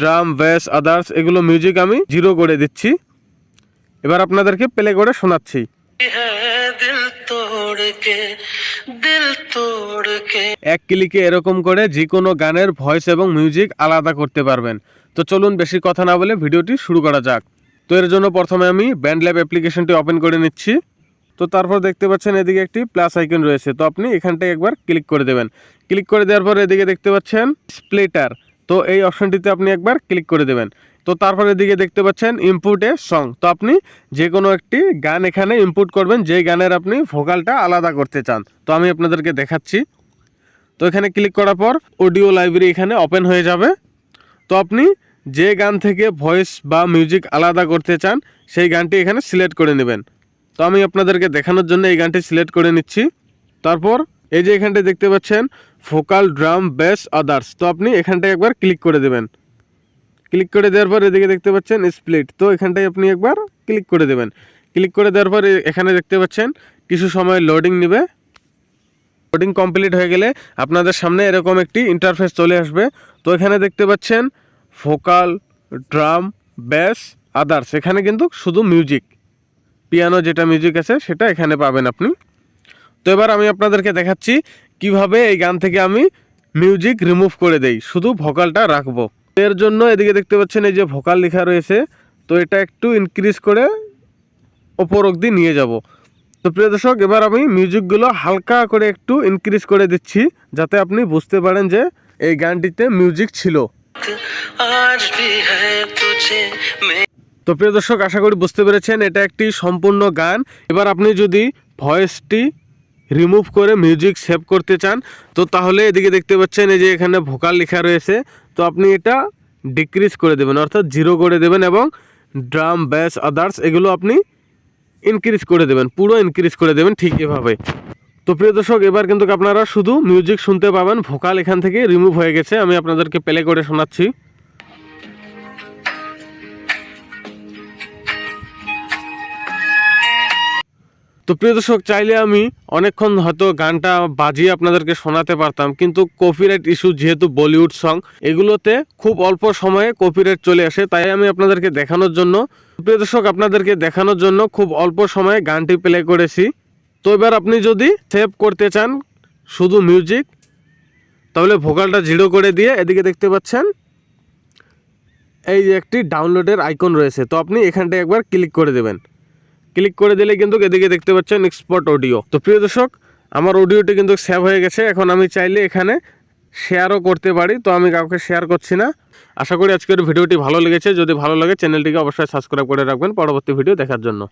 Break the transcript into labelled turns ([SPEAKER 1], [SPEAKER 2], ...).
[SPEAKER 1] Drum bass others এগুলো music আমি zero করে দিচ্ছি। এবার আপনাদেরকে প্লে করে শোনাচ্ছি। এক ক্লিকে এরকম করে যে কোনো গানের ভয়েস এবং মিউজিক আলাদা করতে পারবেন। তো চলুন বেশি কথা না বলে ভিডিওটি শুরু করা যাক। তো এর জন্য প্রথমে আমি ব্যান্ড ল্যাব অ্যাপ্লিকেশনটি ওপেন করে নিচ্ছি। তো তারপর দেখতে পাচ্ছেন এদিকে একটি প্লাস আইকন রয়েছে। তো আপনি এখানটায় একবার ক্লিক করে দেবেন। ক্লিক করে দেওয়ার পর এদিকে দেখতে পাচ্ছেন স্প্লিটার তো এই অপশনটিতে আপনি একবার ক্লিক করে দেবেন। তো তারপরে এদিকে দেখতে পাচ্ছেন ইনপুট এ সং তো আপনি যে কোনো একটি গান এখানে ইনপুট করবেন, যেই গানের আপনি ভোকালটা আলাদা করতে চান। তো আমি আপনাদেরকে দেখাচ্ছি। তো এখানে ক্লিক করার পর অডিও লাইব্রেরি এখানে ওপেন হয়ে যাবে। তো আপনি যে গান থেকে ভয়েস বা মিউজিক আলাদা করতে চান, সেই গানটি এখানে সিলেক্ট করে নেবেন। তো আমি আপনাদেরকে দেখানোর জন্য এই গানটি সিলেক্ট করে নিচ্ছি। তারপর এই যে এখানটি দেখতে পাচ্ছেন ভোকাল, ড্রাম বেস আদার্স। তো আপনি এখানটায় একবার ক্লিক করে দেবেন। ক্লিক করে দেওয়ার পর এদিকে দেখতে পাচ্ছেন স্প্লিট। তো এখানটায় আপনি একবার ক্লিক করে দেবেন। ক্লিক করে দেওয়ার পর এখানে দেখতে পাচ্ছেন কিছু সময় লোডিং নেবে। লোডিং কমপ্লিট হয়ে গেলে আপনাদের সামনে এরকম একটি ইন্টারফেস চলে আসবে। তো এখানে দেখতে পাচ্ছেন ভোকাল, ড্রাম, ব্যাস, আদার্স। এখানে কিন্তু শুধু মিউজিক। পিয়ানো যেটা মিউজিক আছে সেটা এখানে পাবেন আপনি। তো এবার আমি আপনাদেরকে দেখাচ্ছি কীভাবে এই গান থেকে আমি মিউজিক রিমুভ করে দেই? শুধু ভোকালটা রাখব। এর জন্য এদিকে দেখতে পাচ্ছেন এই যে ভোকাল লেখা রয়েছে তো এটা একটু ইনক্রিজ করে ওপর অব্দি নিয়ে যাব। তো প্রিয় দর্শক এবার আমি মিউজিকগুলো হালকা করে একটু ইনক্রিজ করে দিচ্ছি যাতে আপনি বুঝতে পারেন যে এই গানটিতে মিউজিক ছিল। তো প্রিয় দর্শক আশা করি বুঝতে পেরেছেন এটা একটি সম্পূর্ণ গান। এবার আপনি যদি ভয়েসটি রিমুভ করে মিউজিক সেভ করতে চান, তো তাহলে এদিকে দেখতে পাচ্ছেন এই যে এখানে ভোকাল লেখা রয়েছে, তো আপনি এটা ডিক্রিজ করে দেবেন, অর্থাৎ জিরো করে দেবেন এবং ড্রাম ব্যাস আদার্স এগুলো আপনি ইনক্রিজ করে দেবেন, পুরো ইনক্রিজ করে দেবেন ঠিক এভাবে। তো প্রিয় দর্শক, এবার কিন্তু আপনারা শুধু মিউজিক শুনতে পাবেন ভোকাল এখান থেকে রিমুভ হয়ে গেছে, আমি আপনাদেরকে প্লে করে শোনাচ্ছি। তো প্রিয় দর্শক, চাইলে আমি অনেকক্ষণ হয়তো গানটা বাজিয়ে আপনাদেরকে শোনাতে পারতাম, কিন্তু কপিরাইট ইস্যু যেহেতু বলিউড সং এগুলোতে খুব অল্প সময়ে কপিরাইট চলে আসে, তাই আমি আপনাদেরকে দেখানোর জন্য, প্রিয় দর্শক, আপনাদেরকে দেখানোর জন্য খুব অল্প সময়ে গানটি প্লে করেছি। তো এবার আপনি যদি সেভ করতে চান শুধু মিউজিক তাহলে ভোকালটা জিরো করে দিয়ে এদিকে দেখতে পাচ্ছেন, এই যে একটি ডাউনলোডের আইকন রয়েছে, তো আপনি এখানটায় একবার ক্লিক করে দেবেন। ক্লিক করে দিলে কিন্তু এদিকে দেখতে পাচ্ছেন এক্সপোর্ট অডিও তো প্রিয় দর্শক, আমার অডিওটি কিন্তু সেভ হয়ে গেছে। এখন আমি চাইলে এখানে শেয়ারও করতে পারি। তো আমি কাউকে শেয়ার করছি না। আশা করি আজকের ভিডিওটি ভালো লেগেছে। যদি ভালো লাগে চ্যানেলটিকে অবশ্যই সাবস্ক্রাইব করে রাখবেন। পরবর্তী ভিডিও দেখার জন্য।